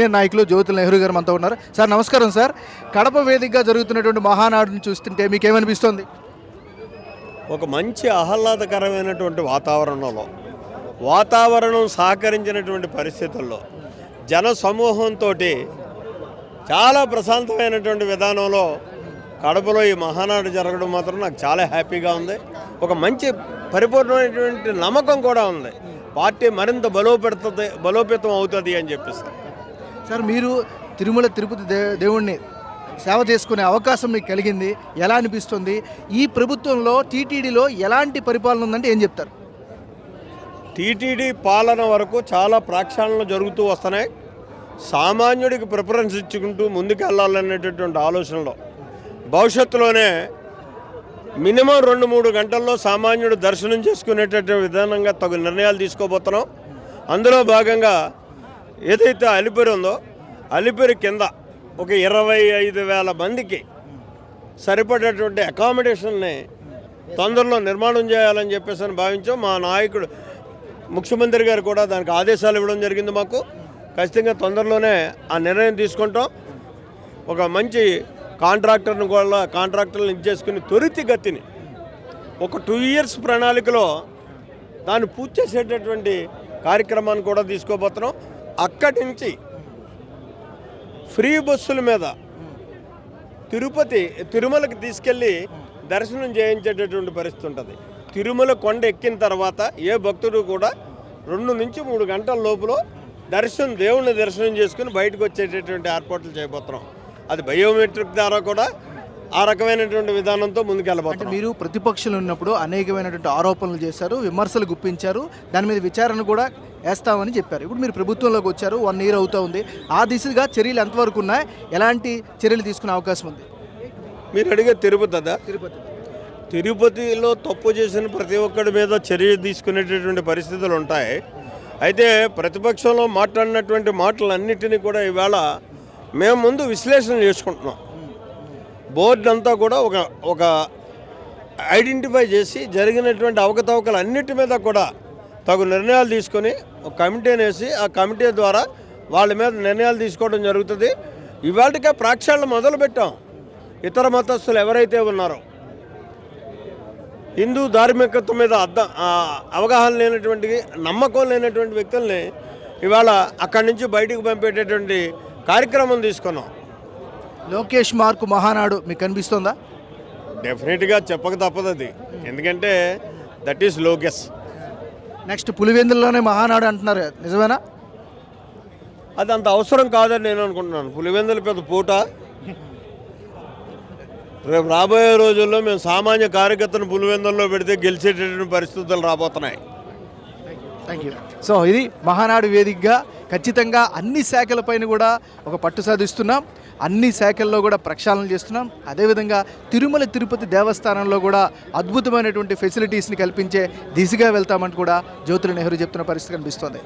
Senior నాయకులు జ్యోతుల నెహ్రూ గారు మనతో ఉన్నారు. సార్ నమస్కారం సార్. కడప వేదికగా జరుగుతున్నటువంటి మహానాడుని చూస్తుంటే మీకేమనిపిస్తుంది? ఒక మంచి ఆహ్లాదకరమైనటువంటి వాతావరణంలో వాతావరణం సహకరించినటువంటి పరిస్థితుల్లో జన సమూహంతో చాలా ప్రశాంతమైనటువంటి విధానంలో కడపలో ఈ మహానాడు జరగడం మాత్రం నాకు చాలా హ్యాపీగా ఉంది. ఒక మంచి పరిపూర్ణమైనటువంటి నమ్మకం కూడా ఉంది. పార్టీ మరింత బలోపెడుతుంది బలోపేతం అవుతుంది అని చెప్పేసి. సార్ మీరు తిరుమల తిరుపతి దే దేవుణ్ణి సేవ చేసుకునే అవకాశం మీకు కలిగింది. ఎలా అనిపిస్తుంది? ఈ ప్రభుత్వంలో టీటీడీలో ఎలాంటి పరిపాలన ఉందంటే ఏం చెప్తారు? టీటీడీ పాలన వరకు చాలా ప్రక్షాళనలు జరుగుతూ వస్తున్నాయి. సామాన్యుడికి ప్రిఫరెన్స్ ఇచ్చుకుంటూ ముందుకెళ్ళాలనేటటువంటి ఆలోచనలో. భవిష్యత్తులోనే మినిమం రెండు మూడు గంటల్లో సామాన్యుడు దర్శనం చేసుకునేటటువంటి విధానంగా తగు నిర్ణయాలు తీసుకోబోతున్నాం. అందులో భాగంగా ఏదైతే అలిపిరి ఉందో అలిపిరి కింద ఒక ఇరవై ఐదు వేల మందికి సరిపడేటువంటి అకామిడేషన్ని తొందరలో నిర్మాణం చేయాలని చెప్పేసి అని భావించాం. మా నాయకుడు ముఖ్యమంత్రి గారు కూడా దానికి ఆదేశాలు ఇవ్వడం జరిగింది మాకు. ఖచ్చితంగా తొందరలోనే ఆ నిర్ణయం తీసుకుంటాం. ఒక మంచి కాంట్రాక్టర్ని కూడా కాంట్రాక్టర్ని ఇచ్చేసుకుని త్వరితగతిని ఒక టూ ఇయర్స్ ప్రణాళికలో దాన్ని పూర్తి చేసేటటువంటి కార్యక్రమాన్ని కూడా తీసుకోబోతున్నాం. అక్కడి నుంచి ఫ్రీ బస్సుల మీద తిరుపతి తిరుమలకి తీసుకెళ్ళి దర్శనం చేయించేటటువంటి పరిస్థితి ఉంటుంది. తిరుమల కొండ ఎక్కిన తర్వాత ఏ భక్తుడు కూడా రెండు నుంచి మూడు గంటల లోపల దర్శనం దేవుణ్ణి దర్శనం చేసుకుని బయటకు వచ్చేటటువంటి ఏర్పాట్లు చేయబోతున్నాం. అది బయోమెట్రిక్ ద్వారా కూడా ఆ రకమైనటువంటి విధానంతో ముందుకెళ్ళబోతుంది మీరు ప్రతిపక్షులు ఉన్నప్పుడు అనేకమైనటువంటి ఆరోపణలు చేశారు విమర్శలు గుప్పించారు. దాని మీద విచారణ కూడా వేస్తామని చెప్పారు. ఇప్పుడు మీరు ప్రభుత్వంలోకి వచ్చారు వన్ ఇయర్ అవుతా ఉంది. ఆ దిశగా చర్యలు ఎంతవరకు ఉన్నాయి? ఎలాంటి చర్యలు తీసుకునే అవకాశం ఉంది? మీరు అడిగే తిరుపతి తిరుపతి. తిరుపతిలో తప్పు చేసిన ప్రతి ఒక్కడి మీద చర్య తీసుకునేటటువంటి పరిస్థితులు ఉంటాయి. అయితే ప్రతిపక్షంలో మాట్లాడినటువంటి మాటలన్నిటినీ కూడా ఇవాళ మేము ముందు విశ్లేషణ చేసుకుంటున్నాం. బోర్డు అంతా కూడా ఒక ఒక ఐడెంటిఫై చేసి జరిగినటువంటి అవకతవకలు అన్నిటి మీద కూడా తగు నిర్ణయాలు తీసుకొని ఒక కమిటీని వేసి ఆ కమిటీ ద్వారా వాళ్ళ మీద నిర్ణయాలు తీసుకోవడం జరుగుతుంది. ఇవాళకే ప్రాక్షాళన మొదలుపెట్టాం ఇతర మతస్థులు ఎవరైతే ఉన్నారో హిందూ ధార్మికత మీద అర్థం అవగాహన లేనటువంటి నమ్మకం లేనటువంటి వ్యక్తుల్ని ఇవాళ అక్కడి నుంచి బయటికి పంపేటటువంటి కార్యక్రమం తీసుకున్నాం. లోకేష్ మార్కు మహానాడు మీకు కనిపిస్తుందా? డెఫినెట్గా చెప్పక తప్పదు అది. ఎందుకంటే దట్ ఈస్ లోకెస్ నెక్స్ట్ పులివెందుల్లోనే మహానాడు అంటున్నారు. నిజమేనా? అది అంత అవసరం కాదని నేను అనుకుంటున్నాను. పులివెందుల పెద్ద పూట. రేపు రాబోయే రోజుల్లో మేము సామాన్య కార్యకర్తను పులివెందుల్లో పెడితే గెలిచేటటువంటి పరిస్థితులు రాబోతున్నాయి. థ్యాంక్ యూ సో ఇది మహానాడు వేదికగా ఖచ్చితంగా అన్ని శాఖలపైన కూడా ఒక పట్టు సాధిస్తున్నాం. అన్ని శాఖల్లో కూడా ప్రక్షాళన చేస్తున్నాం. అదేవిధంగా తిరుమల తిరుపతి దేవస్థానంలో కూడా అద్భుతమైనటువంటి ఫెసిలిటీస్ని కల్పించే దిశగా వెళ్తామంటూ కూడా జ్యోతుల నెహ్రూ చెప్తున్న పరిస్థితి కనిపిస్తోంది.